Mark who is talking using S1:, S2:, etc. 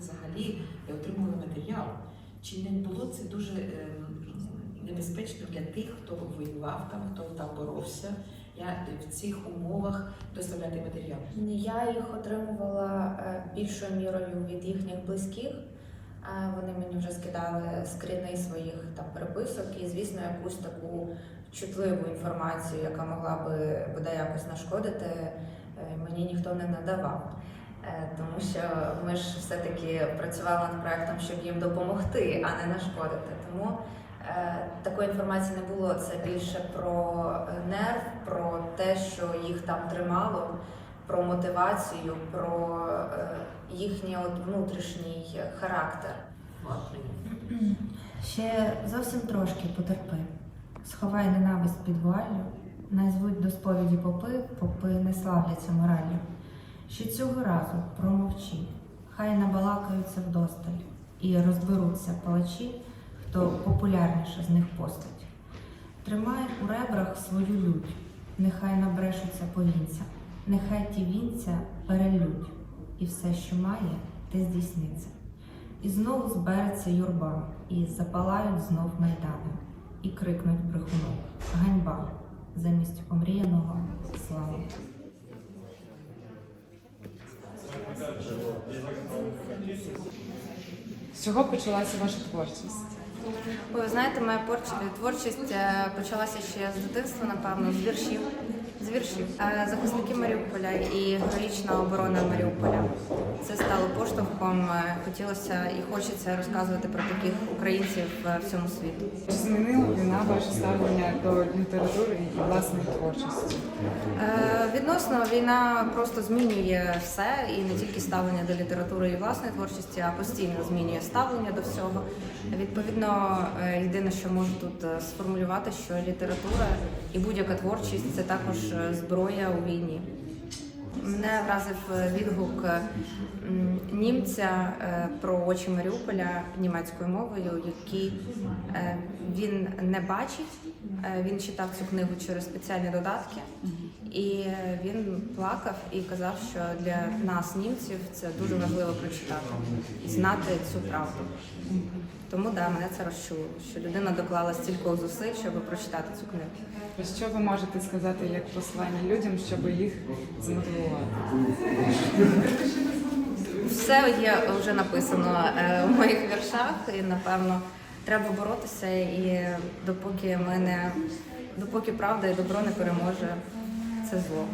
S1: взагалі я отримували матеріал. Чи не було це дуже ем, небезпечно для тих, хто воював там, хто там боровся? Я в цих умовах доставляти матеріал.
S2: Я їх отримувала е, більшою мірою від їхніх близьких. Е, Вони мені вже скидали скріни своїх там переписок і, звісно, якусь таку чутливу інформацію, яка могла би буде якось нашкодити, е, мені ніхто не надавав. Е, Тому що ми ж все-таки працювали над проектом, щоб їм допомогти, а не нашкодити. Тому е, такої інформації не було. Це більше про е, нерв, про те, що їх там тримало, про мотивацію, про е, їхній от внутрішній характер.
S3: Ще зовсім трошки потерпи. Сховай ненависть під вуаллю, назвуть до сповіді попи, попи не славляться мораллю. Ще цього разу промовчи, хай набалакаються вдосталь і розберуться палачі, хто популярніша з них постать. Тримай у ребрах свою лють, нехай набрешуться повінця, нехай ті вінця перелють, і все, що має, те здійсниться. І знову збереться юрба, і запалають знов майдани, і крикнуть брехуну Ганьба замість омріяного слава.
S4: З чого почалася ваша творчість?
S2: Ви знаєте, моя творчість е, почалася ще з дитинства, напевно, з віршів. З віршів Е, захисники Маріуполя і героїчна оборона Маріуполя. Це стало поштовхом. Е, Хотілося і хочеться розказувати про таких українців всьому світу.
S4: Чи змінила війна ваше ставлення до літератури і власної творчості?
S2: Е, Відносно війна просто змінює все і не тільки ставлення до літератури і власної творчості, а постійно змінює ставлення до всього. Відповідно, е, єдине, що можу тут е, сформулювати, що література і будь-яка творчість це також е, зброя у війні. Мене вразив е, відгук е, німця е, про очі Маріуполя німецькою мовою, е, він не бачить. Він читав цю книгу через спеціальні додатки, і він плакав і казав, що для нас, німців, це дуже важливо прочитати і знати цю правду. Тому да, мене це розчуло, що людина доклала стільки зусиль, щоб прочитати цю книгу.
S4: Що ви можете сказати як послання людям, щоб їх змотивувати?
S2: Все є вже написано е, в моїх віршах, і напевно треба боротися. І допоки ми не допоки правда і добро не переможе це зло.